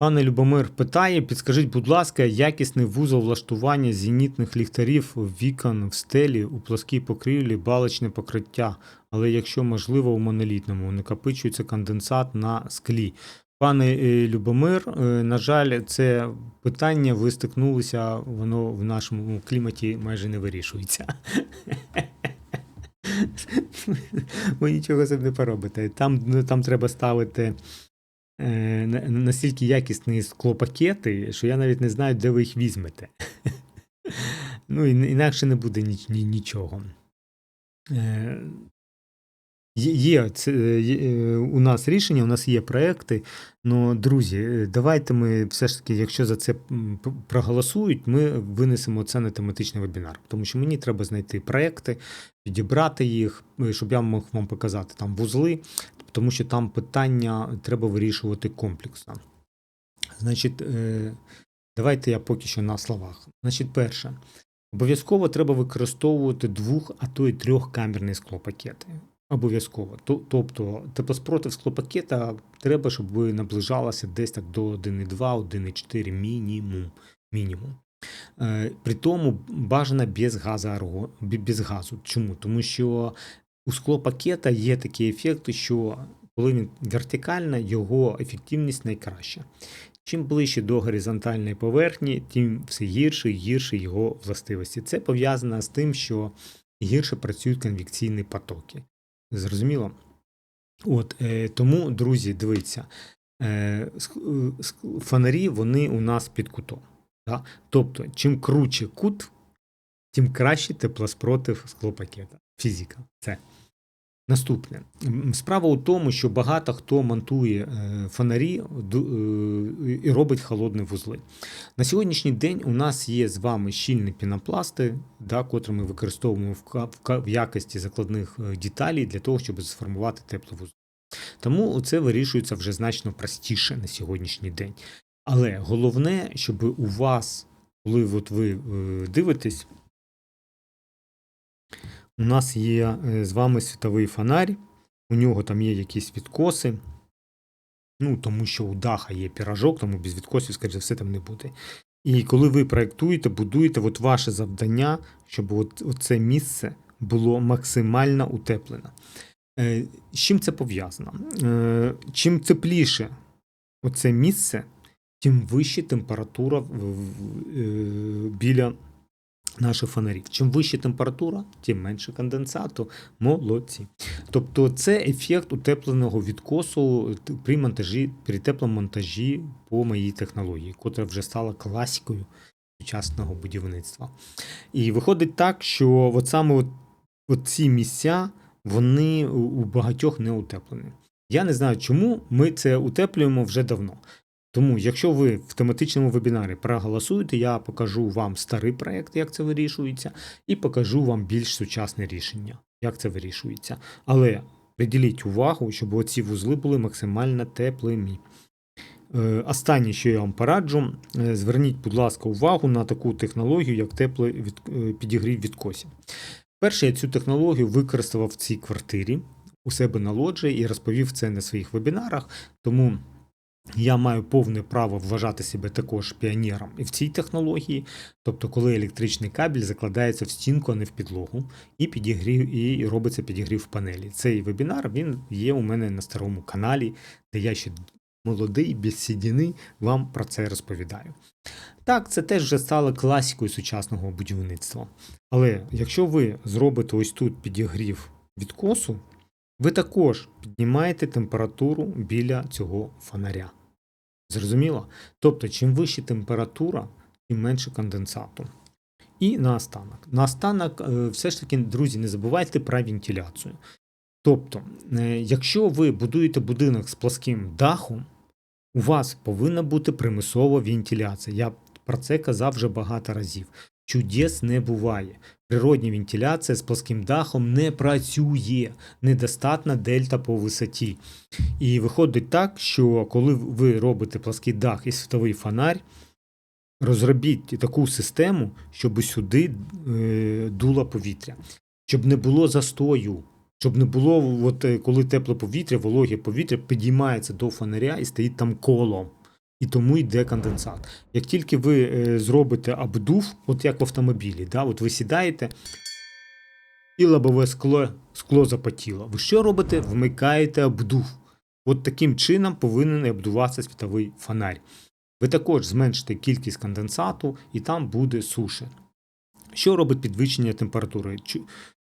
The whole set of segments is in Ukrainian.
Пане Любомир питає, підскажіть, будь ласка, якісний вузол влаштування зенітних ліхтарів вікон в стелі у плоскій покрівлі, балочне покриття, але якщо можливо у монолітному, накопичується конденсат на склі. Пане е, Любомир, е, на жаль, це питання ви стикнулися, воно в нашому кліматі майже не вирішується. Ви нічого з не поробите. Там, там треба ставити настільки якісні склопакети, що я навіть не знаю, де ви їх візьмете. Ну, інакше не буде ні- ні- нічого. Е, Є, це, е, е, у нас рішення, у нас є проекти. Ну, друзі, е, давайте ми все ж таки, якщо за це проголосують, ми винесемо це на тематичний вебінар. Тому що мені треба знайти проекти, підібрати їх, е, щоб я мог вам показати там вузли, тому що там питання треба вирішувати комплексно. Значить, е, давайте я поки що на словах. Значить, перше, обов'язково треба використовувати двох, а то й трьохкамерні склопакети. Обов'язково. Тобто теплоспротив склопакета треба, щоб ви наближалися десь так до 1,2, 1,4 мінімум. мінімум. Е, При тому бажано без газу. Чому? Тому що у склопакета є такий ефект, що коли він вертикально, його ефективність найкраща. Чим ближче до горизонтальної поверхні, тим все гірше і гірше його властивості. Це пов'язано з тим, що гірше працюють конвекційні потоки. Зрозуміло? От, е, тому, друзі, дивіться, е, е, фонарі вони у нас під кутом. Да? Тобто, чим круче кут, тим краще теплоспротив склопакета. Фізика. Це. Наступне. Справа у тому, що багато хто монтує е, фонарі е, і робить холодні вузли. На сьогоднішній день у нас є з вами щільні пінопласти, да, котрі ми використовуємо в, якості закладних е, деталей для того, щоб сформувати тепловузол. Тому це вирішується вже значно простіше на сьогоднішній день. Але головне, щоб у вас, коли от ви дивитесь, у нас є е, з вами світовий фонарь, у нього там є якісь відкоси. Ну, тому що у даха є піражок, тому без відкосів, скоріше все, там не буде. І коли ви проєктуєте, будуєте, от ваше завдання, щоб от, це місце було максимально утеплене. Е, з чим це пов'язано? Е, чим тепліше оце місце, тим вища температура в- в- е, біля наших фонарів. Чим вища температура, тим менше конденсату. Молодці. Тобто це ефект утепленого відкосу при монтажі, при теплому монтажі по моїй технології, котра вже стала класикою сучасного будівництва. І виходить так, що от саме от, от ці місця вони у, багатьох не утеплені. Я не знаю, чому ми це утеплюємо вже давно. Тому, якщо ви в тематичному вебінарі проголосуєте, я покажу вам старий проєкт, як це вирішується, і покажу вам більш сучасне рішення, як це вирішується. Але приділіть увагу, щоб оці вузли були максимально теплими. Е, Останнє, що я вам пораджу, е, зверніть, будь ласка, увагу на таку технологію, як теплий від, е, підігрів відкосів. Перше, я цю технологію використав в цій квартирі у себе на лоджії і розповів це на своїх вебінарах. Тому я маю повне право вважати себе також піонером і в цій технології, тобто, коли електричний кабель закладається в стінку, а не в підлогу, і підігрів, і робиться підігрів панелі. Цей вебінар він є у мене на старому каналі, де я ще молодий, без сідіни, вам про це розповідаю. Так, це теж вже стало класикою сучасного будівництва. Але якщо ви зробите ось тут підігрів відкосу, ви також піднімаєте температуру біля цього фонаря. Зрозуміло? Тобто, чим вища температура, тим менше конденсату. І наостанок. Наостанок, е, все ж таки, друзі, не забувайте про вентиляцію. Тобто, е, якщо ви будуєте будинок з плоским дахом, у вас повинна бути примусова вентиляція. Я про це казав вже багато разів. Чудес не буває. Природня вентиляція з плоским дахом не працює, недостатна дельта по висоті. І виходить так, що коли ви робите плоский дах і світовий фонарь, розробіть таку систему, щоб сюди е, дуло повітря, щоб не було застою, щоб не було, от, е, коли тепле повітря, вологе повітря підіймається до фонаря і стоїть там колом. І тому йде конденсат. Як тільки ви е, зробите обдув, от як в автомобілі, да, от ви сідаєте, і лобове скло, скло запотіло. Ви що робите? Вмикаєте обдув. От таким чином повинен обдуватися світовий фонарь. Ви також зменшите кількість конденсату, і там буде суше. Що робить підвищення температури?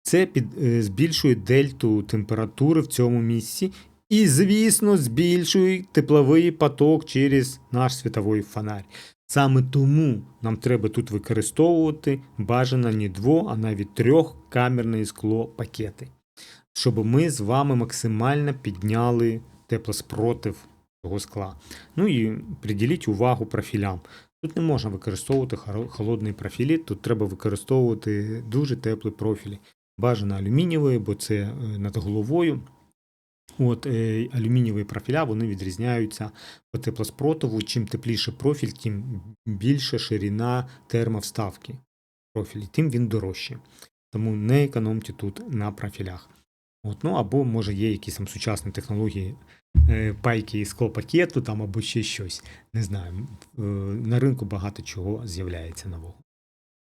Це під, е, збільшує дельту температури в цьому місці, і, звісно, збільшує тепловий поток через наш світовий фонарь. Саме тому нам треба тут використовувати бажано не дво, а навіть трьохкамерне скло пакети, щоб ми з вами максимально підняли теплоспротив цього скла. Ну і приділіть увагу профілям. Тут не можна використовувати холодні профілі, тут треба використовувати дуже теплі профілі. Бажано алюмінієві, бо це е, над головою. От е, алюмінієві профіля вони відрізняються по теплоспротиву. Чим тепліше профіль, тим більше ширина термовставки профілі, тим він дорожчий. Тому не економте тут на профілях. От, ну або може є якісь там сучасні технології е, пайки із склопакету там або ще щось. Не знаю. Е, на ринку багато чого з'являється нового.